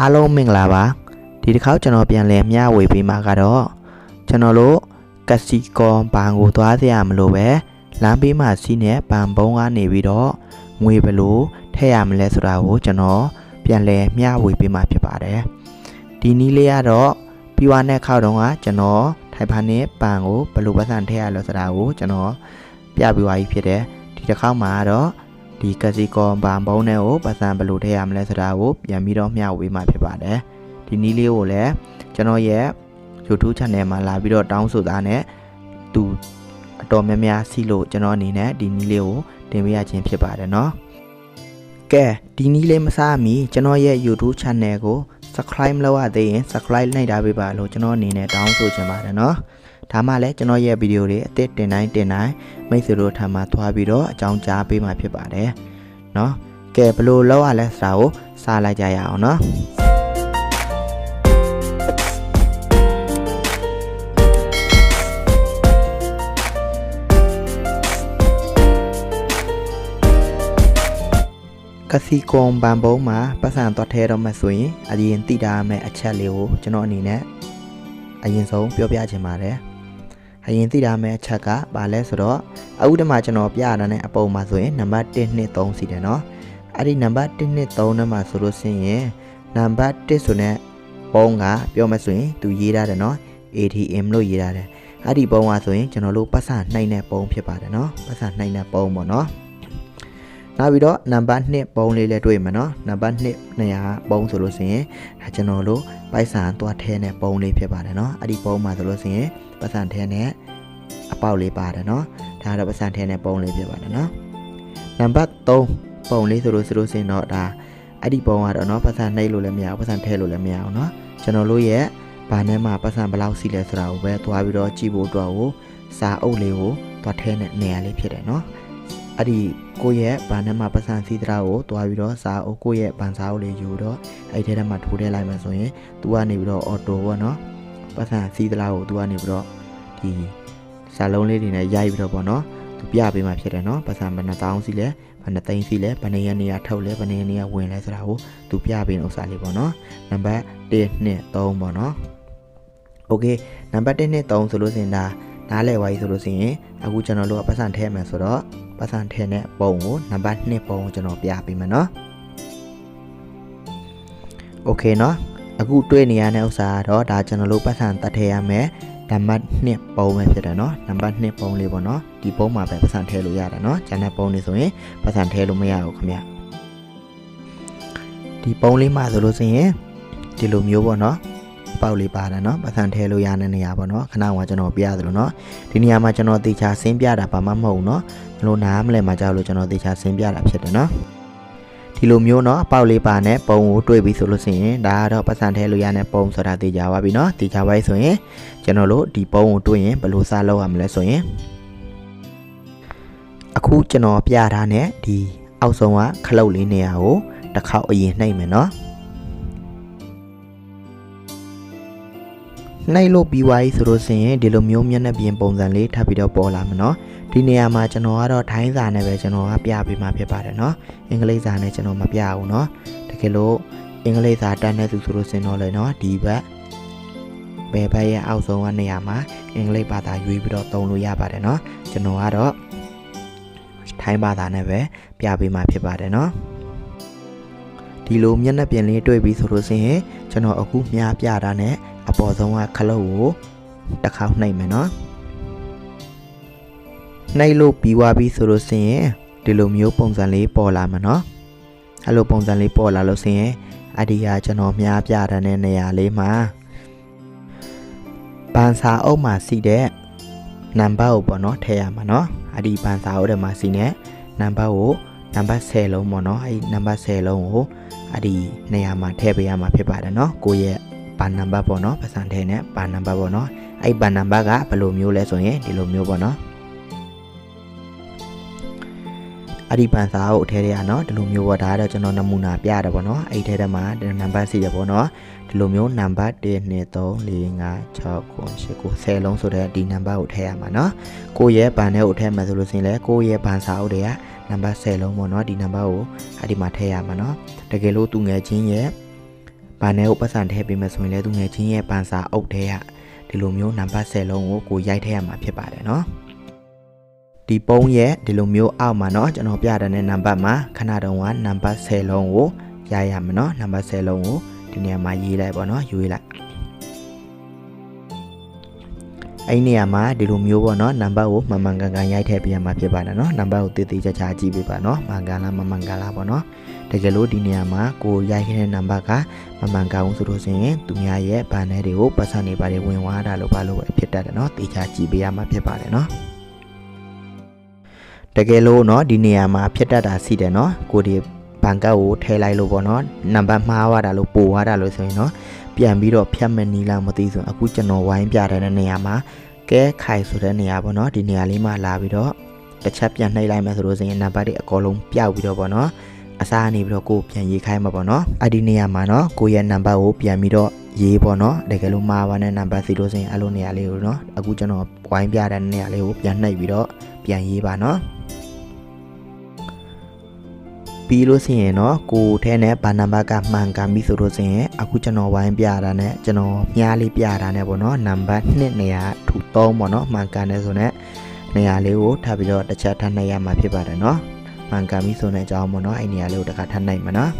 အားလုံးမင်္ဂလာပါဒီတစ်ခေါက်ကျွန်တော်ပြန်လဲမျှဝေပေးမှာကတော့ကျွန်တော်တို့ကက်စီကွန်ဘဏ်ကိုသွားစရာမလိုပဲလမ်းဘေးမှာစီးတဲ့ဘဏ်ဘုံကနေပြီးတော့ငွေဘယ်လိုထည့်ရမလဲဆိုတာကိုကျွန်တော်ပြန်လဲမျှဝေပေးမှာဖြစ်ပါတယ်ဒီနည်းလေးကတော့ပြီးွားတဲ့ခေါက်တုန်းကကျွန်တော်ထိုင်ဖာနဲ့ဘဏ်ကိုဘယ်လိုပတ်စံထည့်ရလဲဆိုတာကိုကျွန်တော်ပြပြီးသွားပြီဖြစ်တယ်ဒီတစ်ခေါက်မှာကတော့ ဒီကစီကွန်ဘန်ဘုံနဲ့ကိုပတ်စံဘယ်လိုထည့်ရမလဲဆိုတာကိုပြန်ပြီးတော့မျှဝေမှာဖြစ်ပါတယ်ဒီနည်းလေးကိုလည်းကျွန်တော်ရဲ့ YouTube channel မှာလာပြီးတော့တောင်းဆိုတာနဲ့သူအတော်များများစီလို့ကျွန်တော်အနေနဲ့ဒီနည်းလေးကိုတင်ပေးရခြင်းဖြစ်ပါတယ်เนาะကဲဒီနည်းလေးမစားမီကျွန်တော်ရဲ့ YouTube channel ကို subscribe မလုပ်ရသေးရင် subscribe နှိပ်ထားပေးပါလို့ကျွန်တော်အနေနဲ့တောင်းဆိုချင်ပါတယ်เนาะ ဒါမှလည်းကျွန်တော်ရဲ့ဗီဒီယိုတွေအသစ်တင်တိုင်းတင်တိုင်းမိတ်ဆွေတို့ထံမှာသွားပြီးတော့အကြောင်းကြားပေးမှာဖြစ်ပါတယ်။နော်။ကဲဘလို့လောက်ရလဲဆိုတာကိုစာလိုက်ကြရအောင်နော်။ကစီကွန်ဘန်ဘုံမှာပတ်စံသွားထဲတော့မှဆိုရင်အရင်သိတာမဲ့အချက်လေးကိုကျွန်တော်အနေနဲ့အရင်ဆုံးပြောပြချင်ပါတယ် အရင်တိတာမဲ့အချက်ကဘာလဲဆိုတော့အခုတည်းမှာကျွန်တော်ပြရတဲ့အပုံမှာဆိုရင်နံပါတ်1 2 3စီတယ်နော်။အဲ့ဒီနံပါတ်1 2 3နဲ့မှာဆိုလို့ရှိရင်နံပါတ်1ဆိုတဲ့ပုံကပြောမှဆိုရင်သူရေးထားတယ်နော် ATM လို့ရေးထားတယ်။အဲ့ဒီပုံကဆိုရင်ကျွန်တော်တို့ပတ်စံနှိုင်းတဲ့ပုံဖြစ်ပါတယ်နော်။ပတ်စံနှိုင်းတဲ့ပုံပေါ့နော်။နောက်ပြီးတော့နံပါတ်2ပုံလေးလည်းတွေ့မှာနော်နံပါတ်2နေရာပုံဆိုလို့ရှိရင်ဒါကျွန်တော်တို့ပိုက်ဆံသွားထဲတဲ့ပုံလေးဖြစ်ပါတယ်နော်အဲ့ဒီပုံမှာဆိုလို့ရှိရင် ပတ်စံထဲနဲ့အပေါက်လေးပါတယ်နော်ဒါကတော့ပတ်စံထဲနဲ့ပုံလေးဖြစ်ပါတယ်နော်နံပါတ်3ပုံလေးဆိုလို့ဆိုလို့ရှိရင်တော့ဒါအဲ့ဒီပုံကတော့နော်ပတ်စံနှိပ်လို့လည်းမရဘူးပတ်စံထဲလို့လည်းမရအောင်နော်ကျွန်တော်တို့ရဲ့ဘာနဲ့မှပတ်စံဘယ်လောက်စီလဲဆိုတာကိုပဲသွားပြီးတော့ကြည့်ဖို့အတွက်ကိုစာအုပ်လေးကိုသွားထဲတဲ့နေရာလေးဖြစ်တယ်နော်အဲ့ဒီကိုယ့်ရဲ့ဗန်ထဲမှာပတ်စံစီးတရာကိုတွားပြီးတော့စာအုပ်ကိုယ့်ရဲ့ဗန်စာအုပ်လေးယူတော့အဲ့ဒီထဲမှာထိုးထည့်လိုက်မှဆိုရင် तू ကနေပြီးတော့ auto ပေါ့နော်ပတ်စံစီးတရာကို तू ကနေပြီးတော့ ဒီစာလုံးလေးတွေနဲ့ရိုက်ပြီးတော့ပေါ့နော် तू ပြပေးမှဖြစ်တယ်နော်ပတ်စံဘယ်နှတောင်းစီလဲဘယ်နှသိန်းစီလဲဘယ်နှရက်နေရထုတ်လဲဘယ်နှရက်နေရဝင်လဲဆိုတာကို तू ပြပေးတဲ့ဥစ္စာလေးပေါ့နော်နံပါတ်1 2 3ပေါ့နော် Okay နံပါတ်1 2 3ဆိုလို့စင်ဒါနားလည်သွားပြီဆိုလို့ရှိရင်အခုကျွန်တော်တို့ကပတ်စံထည့်မယ်ဆိုတော့ပတ်စံထည့်တဲ့ပုံကိုနံပါတ်2ပုံကိုကျွန်တော်ပြပေးမယ်เนาะ Okay เนาะအခုတွေ့နေရတဲ့ဥစ္စာကတော့ဒါကျွန်တော်တို့ပတ်စံတတ်ထည့်ရမယ် နံပါတ်2ပုံပဲဖြစ်တယ်เนาะနံပါတ်2ပုံလေးပေါ့เนาะဒီပုံမှာပဲပတ်စံထည့်လို့ရတယ်เนาะကျန်တဲ့ပုံတွေဆိုရင်ပတ်စံထည့်လို့မရဘူးခင်ဗျဒီပုံလေးမှာဆိုလို့ဆိုရင်ဒီလိုမျိုးပေါ့เนาะပေါက်လေးပါတယ်เนาะပတ်စံထည့်လို့ရတဲ့နေရာပေါ့เนาะခဏကကျွန်တော်ပြရသလိုเนาะဒီနေရာမှာကျွန်တော်တေချာဆင်းပြတာဘာမှမဟုတ်ဘူးเนาะဘလို့နားမလဲမှာကြောက်လို့ကျွန်တော်တေချာဆင်းပြတာဖြစ်တယ်เนาะ ဒီလိုမျိုးเนาะပေါက်လေးပါနဲ့ပုံကိုတွေ့ပြီဆိုလို့ရှိရင်ဒါကတော့ပတ်စံထည့်လို့ရတဲ့ပုံဆိုတာတေချာပါပြီเนาะတေချာပါပြီဆိုရင်ကျွန်တော်တို့ဒီပုံကိုတွေ့ရင်ဘယ်လိုစလုပ်ရမလဲဆိုရင်အခုကျွန်တော်ပြထားတဲ့ဒီအောက်ဆုံးကခလုတ်လေးနေရာကိုတစ်ခေါက်အရင်နှိပ်မယ်เนาะ နှိုက်လို့ပြီးွားပြီဆိုလို့ဆိုရင်ဒီလိုမျိုးမျက်နှာပြင်ပုံစံလေးထပ်ပြီးတော့ပေါ်လာမယ်နော်ဒီနေရာမှာကျွန်တော်ကတော့ထိုင်းစာနဲ့ပဲကျွန်တော်ကပြပေးမှာဖြစ်ပါတယ်နော်အင်္ဂလိပ်စာနဲ့ကျွန်တော်မပြဘူးနော်တကယ်လို့အင်္ဂလိပ်စာတတ်တဲ့သူဆိုလို့ဆိုရင်တော့လေနော်ဒီဘက်ဘယ်ဘက်ရဲ့အောက်ဆုံးကနေရာမှာအင်္ဂလိပ်ဘာသာရွေးပြီးတော့သုံးလို့ရပါတယ်နော်ကျွန်တော်ကတော့ထိုင်းဘာသာနဲ့ပဲပြပေးမှာဖြစ်ပါတယ်နော်ဒီလိုမျက်နှာပြင်လေးတွေ့ပြီးဆိုလို့ဆိုရင်ကျွန်တော်အခုမြားပြတာနဲ့ အပေါ်ဆုံးကခလုတ်ကိုတစ်ခေါက်နှိပ်မယ်နော်နှိပ်လို့ပြီးသွားပြီဆိုလို့ရှိရင်ဒီလိုမျိုးပုံစံလေးပေါ်လာမှာနော်အဲ့လိုပုံစံလေးပေါ်လာလို့ရှိရင်အဒီဟာကျွန်တော်မြားပြတဲ့နေရာလေးမှာပန်စာအုပ်မှာစီတဲ့နံပါတ်ကိုပေါ့နော်ထည့်ရမှာနော်အဒီပန်စာအုပ်ထဲမှာစီတဲ့နံပါတ်ကိုနံပါတ်10လုံးပေါ့နော်အဲ့ဒီနံပါတ်10လုံးကိုအဒီနေရာမှာထည့်ပေးရမှာဖြစ်ပါတယ်နော်ကိုယ့်ရဲ့ ပါနံပါတ်ပေါ့နော်ပတ်စံထဲနဲ့ပါနံပါတ်ပေါ့နော်အဲ့ပါနံပါတ်ကဘယ်လိုမျိုးလဲဆိုရင်ဒီလိုမျိုးပေါ့နော်အဲ့ဒီပန်စာကိုအထဲထဲကနော်ဒီလိုမျိုးပေါ့ဒါကတော့ကျွန်တော်နမူနာပြတယ်ပေါ့နော်အဲ့ဒီထဲထဲမှာနံပါတ်စီရပေါ့နော်ဒီလိုမျိုးနံပါတ်1 2 3 4 5 6 9 10 10လုံးဆိုတဲ့ဒီနံပါတ်ကိုထည့်ရမှာနော်ကိုယ့်ရဲ့ဘန်ထဲကိုထည့်မှဆိုလို့ရှိရင်လည်းကိုယ့်ရဲ့ဘန်စာအုပ်တွေကနံပါတ်10လုံးပေါ့နော်ဒီနံပါတ်ကိုအဲ့ဒီမှာထည့်ရမှာနော်တကယ်လို့သူငယ်ချင်းရဲ့ ဘ ဘာနဲ့ကိုပတ်စံထည့်ပေးမယ်ဆိုရင်လည်းသူငယ်ချင်းရဲ့ပန်စာအုပ်ထဲကဒီလိုမျိုးနံပါတ်10လုံးကိုကိုရိုက်ထည့်ရမှာဖြစ်ပါတယ်เนาะဒီပုံးရဲ့ဒီလိုမျိုးအောက်မှာเนาะကျွန်တော်ပြတဲ့နံပါတ်မှာခဏတုန်းကနံပါတ်10လုံးကိုရိုက်ရမှာเนาะနံပါတ်10လုံးကိုဒီနေရာမှာရေးလိုက်ပါเนาะယူလိုက်အဲ့ဒီနေရာမှာဒီလိုမျိုးပေါ့နော်နံပါတ်ကိုမှန်မှန်ကန်ကန်ရိုက်ထည့်ပေးရမှာဖြစ်ပါတယ်နော်နံပါတ်ကိုတည်တည်ချာချာကြည့်ပေးပါနော်မှန်ကန်လားမမှန်ကန်လားပေါ့နော် တကယ်လို့ဒီနေရာမှာကိုရိုက်ခဲ့တဲ့နံပါတ်ကမမှန်ကန်ဘူးဆိုလို့ဆိုရင်သူများရဲ့ဗန်ထဲတွေကိုပတ်စံနေပါတွေဝင်သွားတာလို့ပါလို့ပဲဖြစ်တတ်တယ်နော်တည်ချာကြည့်ပေးရမှာဖြစ်ပါတယ်နော်တကယ်လို့เนาะဒီနေရာမှာဖြစ်တတ်တာရှိတယ်เนาะကိုဒီဘန်ကတ်ကိုထည့်လိုက်လို့ပေါ့နော်နံပါတ်မှားသွားတာလို့ပို့သွားတာလို့ဆိုရင်เนาะပြန်ပြီးတော့ဖြတ်မဲ့နီးလားမသိဆိုအခုကျွန်တော်ဝိုင်းပြတဲ့နေရာမှာကဲခိုင်ဆိုတဲ့နေရာပေါ့နော်ဒီနေရာလေးမှာလာပြီးတော့တစ်ချက်ပြန်နှိပ်လိုက်မယ်ဆိုလို့ဆိုရင်နံပါတ်တွေအကုန်လုံးပျောက်ပြီးတော့ပေါ့နော် အစားနေပြီးတော့ကိုပြန်ရေးခိုင်းမှာပေါ့နော်အဲ့ဒီနေရာမှာနော်ကိုရဲ့နံပါတ်ကိုပြန်ပြီးတော့ရေးပေါ့နော်တကယ်လို့မှားပါတဲ့နံပါတ်စီလို့ဆိုရင်အဲ့လိုနေရာလေးကိုနော်အခုကျွန်တော်ဝိုင်းပြတဲ့နေရာလေးကိုပြန်နှိပ်ပြီးတော့ပြန်ရေးပါနော်ပြီးလို့ဆိုရင်တော့ကိုထဲနဲ့ဘာနံပါတ်ကမှန်ကန်ပြီဆိုလို့ဆိုရင်အခုကျွန်တော်ဝိုင်းပြတာနဲ့ကျွန်တော်မြားလေးပြတာနဲ့ပေါ့နော်နံပါတ်2နေရာထူ3ပေါ့နော်မှန်ကန်တယ်ဆိုတော့နေရာလေးကိုထပ်ပြီးတော့တစ်ချက်ထပ်နှိပ်ရမှာဖြစ်ပါတယ်နော် မှန်ကန်ပြီဆိုတဲ့အကြောင်းပေါ့နော်အဲ့နေရာလေးကိုတစ်ခါထပ်နှိပ်မှာနော်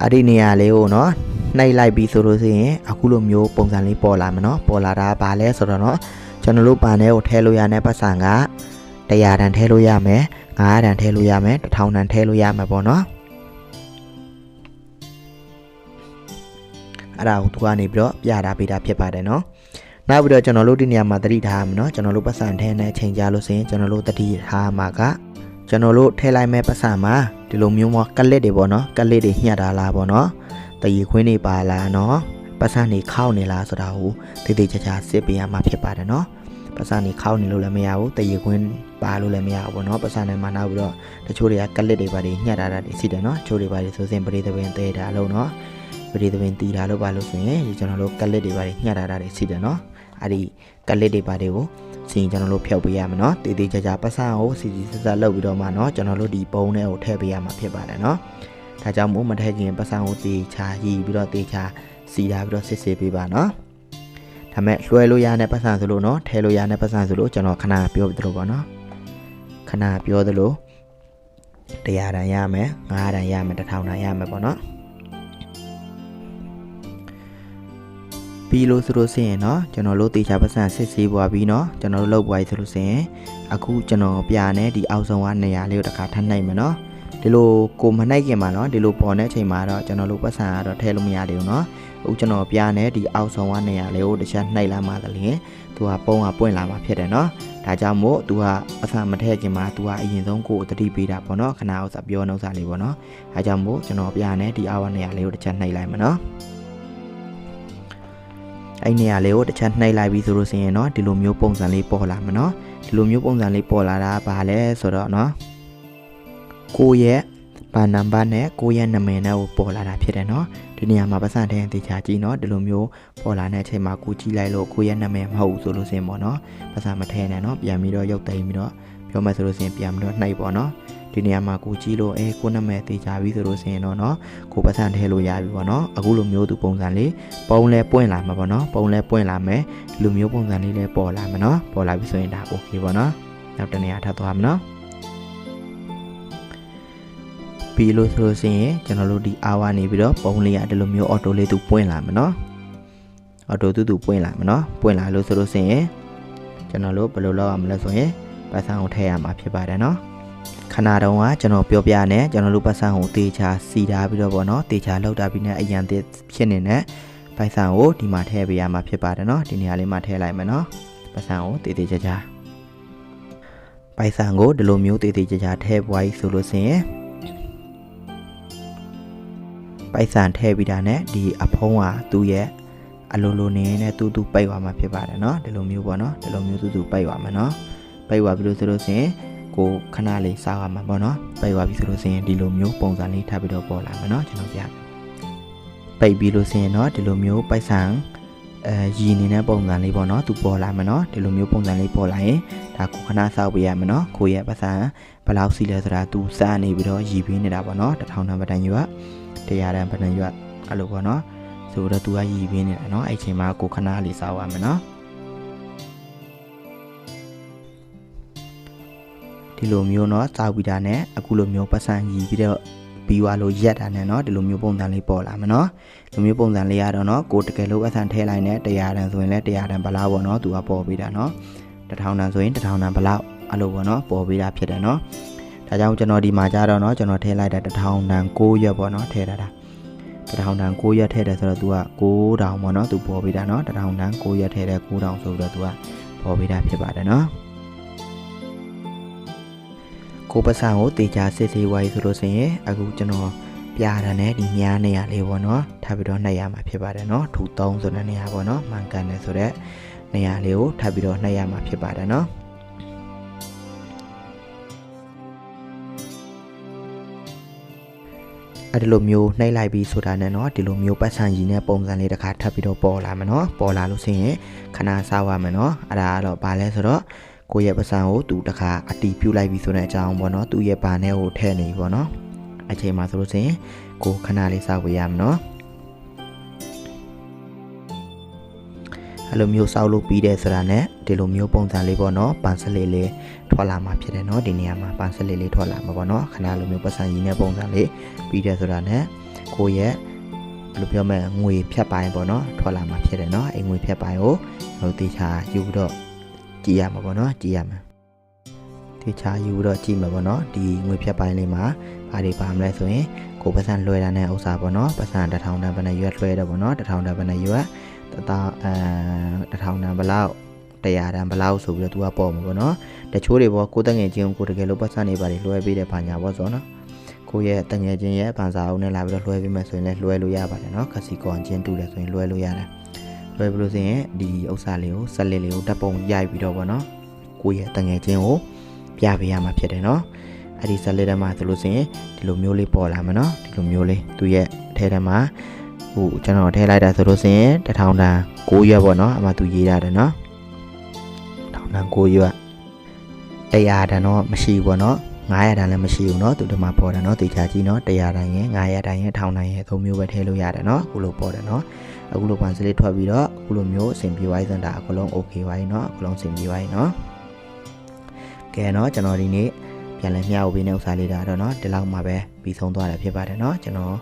အဲ့ဒီနေရာလေးကိုနော်နှိပ်လိုက်ပြီဆိုလို့ဆိုရင်အခုလိုမျိုးပုံစံလေးပေါ်လာမှာနော်ပေါ်လာတာဘာလဲဆိုတော့နော်ကျွန်တော်တို့ပန်ထဲကိုထည့်လို့ရတဲ့ပတ်စံက100တန်ထည့်လို့ရမယ်900တန်ထည့်လို့ရမယ်1000တန်ထည့်လို့ရမယ်ပေါ့နော်အဲ့ဒါကိုသူကနေပြီးတော့ပြတာပေးတာဖြစ်ပါတယ်နော် နောက်ပြီးတော့ကျွန်တော်တို့ဒီနေရာမှာတတိထားရမယ်နော်ကျွန်တော်တို့ပတ်စံထဲနဲ့ချိန်ကြလို့ဆိုရင်ကျွန်တော်တို့တတိထားမှာကကျွန်တော်တို့ထည့်လိုက်မဲ့ပတ်စံမှာဒီလိုမျိုးကလစ်တွေပေါ့နော်ကလစ်တွေညှက်တာလားပေါ့နော်တရီခွင်းတွေပါလားနော်ပတ်စံတွေခောက်နေလားဆိုတာကိုတိတိကျကျစစ်ပေးရမှာဖြစ်ပါတယ်နော်ပတ်စံတွေခောက်နေလို့လည်းမရဘူးတရီခွင်းပါလို့လည်းမရဘူးပေါ့နော်ပတ်စံတွေမှာနောက်ပြီးတော့တချို့တွေကကလစ်တွေပါတွေညှက်တာတာတွေရှိတယ်နော်ချို့တွေပါတွေဆိုရင်ပရိသပင်တဲတာလို့နော်ပရိသပင်တီတာလို့ပါလို့ဆိုရင်ကျွန်တော်တို့ကလစ်တွေပါတွေညှက်တာတာတွေရှိတယ်နော် အဲ့ဒီကလစ်တွေပါတွေကိုစီရင်ကျွန်တော်တို့ဖျောက်ပေးရမှာเนาะတည်တည်ကြကြပတ်စံကိုစီစီဆက်ဆက်လုပ်ပြီးတော့မှเนาะကျွန်တော်တို့ဒီပုံးထဲကိုထည့်ပေးရမှာဖြစ်ပါတယ်เนาะဒါကြောင့်မို့မထည့်ခင်ပတ်စံကိုတေချာရည်ပြီးတော့တေချာစီထားပြီးတော့စစ်စစ်ပေးပါเนาะဒါမဲ့လွှဲလို့ရတဲ့ပတ်စံဆိုလို့เนาะထည့်လို့ရတဲ့ပတ်စံဆိုလို့ကျွန်တော်ခဏပြောပြသလိုပါเนาะခဏပြောသလို100တန်ရမယ်900တန်ရမယ်1000တန်ရမယ်ပေါ့เนาะ ပြီးလို့ဆိုလို့ရှိရင်เนาะကျွန်တော်တို့တေချာပတ်စံစစ်ဆေးပွားပြီးเนาะကျွန်တော်တို့လုပ်ပွားရဆိုလို့ရှိရင်အခုကျွန်တော်ပြနဲ့ဒီအောက်ဆုံးကနေရာလေးကိုတစ်ခါထပ်နှိပ်မယ်เนาะဒီလိုကိုမနှိပ်ခင်မှာเนาะဒီလိုပေါ်တဲ့အချိန်မှာတော့ကျွန်တော်တို့ပတ်စံကတော့ထည့်လို့မရသေးဘူးเนาะအခုကျွန်တော်ပြနဲ့ဒီအောက်ဆုံးကနေရာလေးကိုတစ်ချက်နှိပ်လာမှသလျင်သူကပုံးကပွင့်လာမှဖြစ်တယ်เนาะဒါကြောင့်မို့သူကပတ်စံမထည့်ခင်မှာသူကအရင်ဆုံးကိုယ်တတိပေးတာပေါ့เนาะခဏအောင်စပြောနှုတ်စားလေးပေါ့เนาะအဲကြောင့်မို့ကျွန်တော်ပြနဲ့ဒီအောက်ကနေရာလေးကိုတစ်ချက်နှိပ်လိုက်မယ်เนาะ အဲ့နေရာလေးကိုတစ်ချက်နှိပ်လိုက်ပြီးဆိုလို့ဆိုရင်တော့ဒီလိုမျိုးပုံစံလေးပေါ်လာမှာနော်ဒီလိုမျိုးပုံစံလေးပေါ်လာတာဘာလဲဆိုတော့နော်ကိုရဲ့ဘာနံပါတ်နဲ့ကိုရဲ့နာမည်နဲ့ကိုပေါ်လာတာဖြစ်တယ်နော်ဒီနေရာမှာပတ်စံတဲ့အသေးချာကြည့်နော်ဒီလိုမျိုးပေါ်လာတဲ့အချိန်မှာကိုကြည့်လိုက်လို့ကိုရဲ့နာမည်မဟုတ်ဘူးဆိုလို့ဆိုရင်ပေါ့နော်ပတ်စံမထဲနဲ့နော်ပြန်ပြီးတော့ရုပ်သိမ်းပြီးတော့ပြောမယ်ဆိုလို့ဆိုရင်ပြန်ပြီးတော့နှိပ်ပေါ့နော် ဒီနေရာမှာကိုကြည့်လို့အဲကိုနာမည်တေချာပြီဆိုလို့ရှိရင်တော့เนาะကိုပတ်စံထဲလို့ရပြီပေါ့เนาะအခုလိုမျိုးသူပုံစံလေးပုံလဲပွင့်လာမှာပေါ့เนาะပုံလဲပွင့်လာမယ်ဒီလိုမျိုးပုံစံလေးလဲပေါ်လာမှာเนาะပေါ်လာပြီဆိုရင်ဒါ okay ပေါ့เนาะနောက်တစ်နေရာထပ်သွားမှာเนาะပြီးလို့ဆိုလို့ရှိရင်ကျွန်တော်တို့ဒီ hour နေပြီးတော့ပုံလေးကဒီလိုမျိုး auto လေးသူပွင့်လာမှာเนาะ auto သူသူပွင့်လာမှာเนาะပွင့်လာလို့ဆိုလို့ရှိရင်ကျွန်တော်တို့ဘယ်လိုလုပ်ရမလဲဆိုရင်ပတ်စံကိုထည့်ရမှာဖြစ်ပါတယ်เนาะ ခဏတုန်းကကျွန်တော်ပြောပြနဲ့ကျွန်တော်တို့ပတ်စံကိုတေချာစီထားပြီးတော့ဗောနော်တေချာလောက်တာပြီးနဲ့အရန်သေးဖြစ်နေတဲ့ပိုက်ဆံကိုဒီမှာထည့်ပေးရမှာဖြစ်ပါတယ်နော်ဒီနေရာလေးမှာထည့်လိုက်မယ်နော်ပတ်စံကိုတေတေချာချာပိုက်ဆံကိုဒီလိုမျိုးတေတေချာချာထည့်ပွားပြီးဆိုလို့ဆိုရင်ပိုက်ဆံထည့်ပြီးတာနဲ့ဒီအဖုံးကသူ့ရဲ့အလိုလိုနေနဲ့တူတူပိတ်သွားမှာဖြစ်ပါတယ်เนาะဒီလိုမျိုးပေါ့เนาะဒီလိုမျိုးတူတူပိတ်သွားမှာเนาะပိတ်သွားပြီလို့ဆိုလို့ဆိုရင် ကိုခဏလေးစားရမှာပေါ့နော်ပိတ်သွားပြီဆိုလို့ဆိုရင်ဒီလိုမျိုးပုံစံလေးထပ်ပြီးတော့ပေါ်လာမှာနော်ကျွန်တော်ပြပိတ်ပြီးလို့ဆိုရင်တော့ဒီလိုမျိုးပိုက်ဆံအဲရည်နေတဲ့ပုံစံလေးပေါ့နော်သူပေါ်လာမယ်နော်ဒီလိုမျိုးပုံစံလေးပေါ်လာရင်ဒါကိုခဏစောက်ပေးရမယ်နော်ကိုရဲ့ပတ်စံဘယ်လောက်စီလဲဆိုတာသူစနေပြီးတော့ရည်ပေးနေတာပေါ့နော်တစ်ထောင်တန်ပဒံရွက်တရားတန်ပဒံရွက်အဲ့လိုပေါ့နော်ဆိုတော့သူကရည်ပေးနေတာနော်အဲ့ချိန်မှာကိုခဏလေးစောက်ရမယ်နော် ဒီလိုမျိုးเนาะစောက်ပြီးတာနဲ့အခုလိုမျိုးပတ်စံရည်ပြီးတော့ပြီးသွားလို့ရက်တာနဲ့เนาะဒီလိုမျိုးပုံစံလေးပေါ်လာမယ်เนาะဒီလိုမျိုးပုံစံလေးရတော့เนาะကိုတကယ်လို့ပတ်စံထည့်လိုက်နဲ့100တန်ဆိုရင်လည်း100တန်ဘလောက်ပေါ့เนาะသူကပေါ်ပြီးတာเนาะ1000တန်ဆိုရင်1000တန်ဘလောက်အဲ့လိုပေါ့เนาะပေါ်ပြီးတာဖြစ်တယ်เนาะဒါကြောင့်ကျွန်တော်ဒီမှာကြတော့เนาะကျွန်တော်ထည့်လိုက်တာ1000တန်6ရက်ပေါ့เนาะထည့်ထားတာ1000တန်6ရက်ထည့်တယ်ဆိုတော့ तू က9000ပေါ့เนาะ तू ပေါ်ပြီးတာเนาะ1000တန်6ရက်ထည့်တယ်9000ဆိုတော့ तू ကပေါ်ပြီးတာဖြစ်ပါတယ်เนาะ ကိုပစံကိုတေချာစစ်ဆေးဝါးဆိုလို့ဆိုရင်အခုကျွန်တော်ပြားတာနဲ့ဒီမြားနေရလေးပေါ့နော်ထပ်ပြီးတော့နှိုက်ရမှာဖြစ်ပါတယ်နော်ထူ3ဆိုတဲ့နေရာပေါ့နော်မှန်ကန်တယ်ဆိုတဲ့နေရာလေးကိုထပ်ပြီးတော့နှိုက်ရမှာဖြစ်ပါတယ်နော်အဲ့ဒီလိုမျိုးနှိပ်လိုက်ပြီးဆိုတာနဲ့เนาะဒီလိုမျိုးပတ်စံကြီးနဲ့ပုံစံလေးတစ်ခါထပ်ပြီးတော့ပေါ်လာမယ်เนาะပေါ်လာလို့ဆိုရင်ခဏစားရမယ်เนาะအဲ့ဒါကတော့ဘာလဲဆိုတော့ ကိုယ့်ရဲ့ပတ်စံကိုသူတခါအတီးပြုတ်လိုက်ပြီဆိုတဲ့အကြောင်းပေါ့နော်သူ့ရဲ့ဘာနဲ့ကိုထည့်နေပြီပေါ့နော်အချိန်မှာဆိုလို့ရှိရင်ကိုခဏလေးစောက်ဝေးရမယ်နော်အဲ့လိုမျိုးစောက်လို့ပြီးတဲ့ဆိုတာနဲ့ဒီလိုမျိုးပုံစံလေးပေါ့နော်ပန်စလေးလေးထွက်လာမှာဖြစ်တယ်နော်ဒီနေရာမှာပန်စလေးလေးထွက်လာမှာပေါ့နော်ခဏလိုမျိုးပတ်စံရင်းတဲ့ပုံစံလေးပြီးတဲ့ဆိုတာနဲ့ကိုရဲ့ဘယ်လိုပြောမလဲငွေဖြတ်ပိုင်းပေါ့နော်ထွက်လာမှာဖြစ်တယ်နော်အဲ့ငွေဖြတ်ပိုင်းကိုတို့တေချာယူတော့ ကြည့်ရမှာပေါ့နော်ကြည့်ရမှာတေချာယူတော့ကြည့်မှာပေါ့နော်ဒီငွေဖြတ်ပိုင်းလေးမှာဘာတွေပါမလဲဆိုရင်ကိုပတ်စံလွှဲတာနဲ့ဥစ္စာပေါ့နော်ပတ်စံတစ်ထောင်တန်ဘယ်နဲ့ရွက်လွှဲတယ်ပေါ့နော်တစ်ထောင်တန်ဘယ်နဲ့ရွက်တသာအဲတစ်ထောင်တန်ဘယ်လောက်100တန်ဘယ်လောက်ဆိုပြီးတော့ तू ကပေါ့မှာပေါ့နော်တချို့တွေပေါ့ကိုတငယ်ချင်းကိုတကယ်လို့ပတ်စံနေပါတယ်လွှဲပေးတယ်ဘာညာပေါ့ဆိုနော်ကိုရဲ့တငယ်ချင်းရဲ့ပန်စာအုပ်နဲ့လာပြီးတော့လွှဲပေးမယ်ဆိုရင်လည်းလွှဲလို့ရပါတယ်နော်ခစီကွန်ချင်းတူတယ်ဆိုရင်လွှဲလို့ရတယ် လွှဲပြီးလို့ဆိုရင်ဒီဥစ္စာလေးကိုဆက်လက်လေးကိုတပ်ပုံရိုက်ပြီးတော့ဗောနော်ကိုယ့်ရဲ့တငယ်ချင်းကိုပြပေးရမှာဖြစ်တယ်เนาะအဲ့ဒီဆက်လက်ထဲမှာဆိုလို့ဆိုရင်ဒီလိုမျိုးလေးပေါ်လာမှာเนาะဒီလိုမျိုးလေးသူရဲ့အထဲထဲမှာဟိုကျွန်တော်ထည့်လိုက်တာဆိုလို့ဆိုရင်တထောင်တန်6ရွက်ပေါ့เนาะအမှသူရေးရတယ်เนาะထောင်တန်6ရွက်100တန်တော့မရှိဘူးပေါ့เนาะ900တန်လည်းမရှိဘူးเนาะသူဒီမှာပေါ်တယ်เนาะတေချာကြီးเนาะ100တန်ရင်900တန်ရင်1000တန်ရင်သုံးမျိုးပဲထည့်လို့ရတယ်เนาะအခုလိုပေါ်တယ်เนาะ အခုလိုပန်စလေးထွက်ပြီးတော့အခုလိုမျိုးအဆင်ပြေသွားစံတာအကလုံး okay ပါပြီเนาะအကလုံးအဆင်ပြေသွားပြီเนาะကဲเนาะကျွန်တော်ဒီနေ့ပြန်လည်မျှဝေပေးတဲ့ဥစ္စာလေးဒါတော့เนาะဒီလောက်မှပဲပြီးဆုံးသွားတယ်ဖြစ်ပါတယ်เนาะကျွန်တော်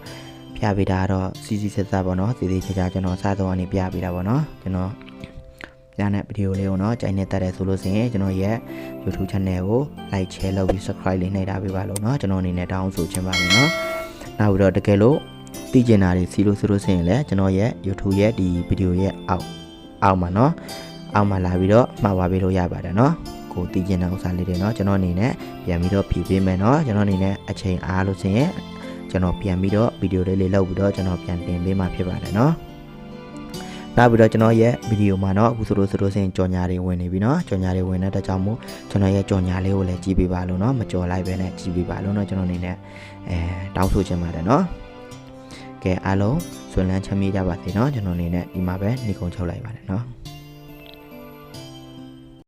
ပြပေးတာကတော့စီစီဆက်ဆက်ပေါ့เนาะစီစီချာချာကျွန်တော်စားဆုံးအနေပြပေးတာပေါ့เนาะကျွန်တော်ပြတဲ့ဗီဒီယိုလေးကိုเนาะကြိုက်နေတတ်တယ်ဆိုလို့ဆိုရင်ကျွန်တော်ရဲ့ YouTube channel ကို like share လုပ်ပြီး subscribe လေးနှိပ်ထားပေးပါလို့เนาะကျွန်တော်အနေနဲ့တောင်းဆိုချင်ပါတယ်เนาะနောက်ပြီးတော့တကယ်လို့ သိကျင်တာတွေစီလို့ဆိုလို့ဆိုရင်လည်းကျွန်တော်ရဲ့ YouTube ရဲ့ဒီဗီဒီယိုရဲ့အောက်အောက်မှာเนาะအောက်မှာလာပြီးတော့မှာပါပေးလို့ရပါတယ်เนาะကိုသိကျင်တဲ့ဥစ္စာလေးတွေเนาะကျွန်တော်အနေနဲ့ပြန်ပြီးတော့ဖြည့်ပေးမယ်เนาะကျွန်တော်အနေနဲ့အချိန်အားလို့ဆိုရင်ကျွန်တော်ပြန်ပြီးတော့ဗီဒီယိုလေးလေးလုပ်ပြီးတော့ကျွန်တော်ပြန်တင်ပေးမှာဖြစ်ပါတယ်เนาะနောက်ပြီးတော့ကျွန်တော်ရဲ့ဗီဒီယိုမှာเนาะအခုဆိုလို့ဆိုလို့ဆိုရင်ကြော်ညာတွေဝင်နေပြီเนาะကြော်ညာတွေဝင်တဲ့အတွက်ကြောင့်မို့ကျွန်တော်ရဲ့ကြော်ညာလေးကိုလည်းကြည့်ပေးပါလို့เนาะမကြော်လိုက်ပဲနဲ့ကြည့်ပေးပါလို့เนาะကျွန်တော်အနေနဲ့အဲတောင်းဆိုချင်ပါတယ်เนาะ ကဲအားလုံးဆွေလန်းချမ်းမြေ့ကြပါစေเนาะကျွန်တော်အနေနဲ့ဒီမှာပဲနေကုန်းချုပ်လိုက်ပါတယ်เนาะ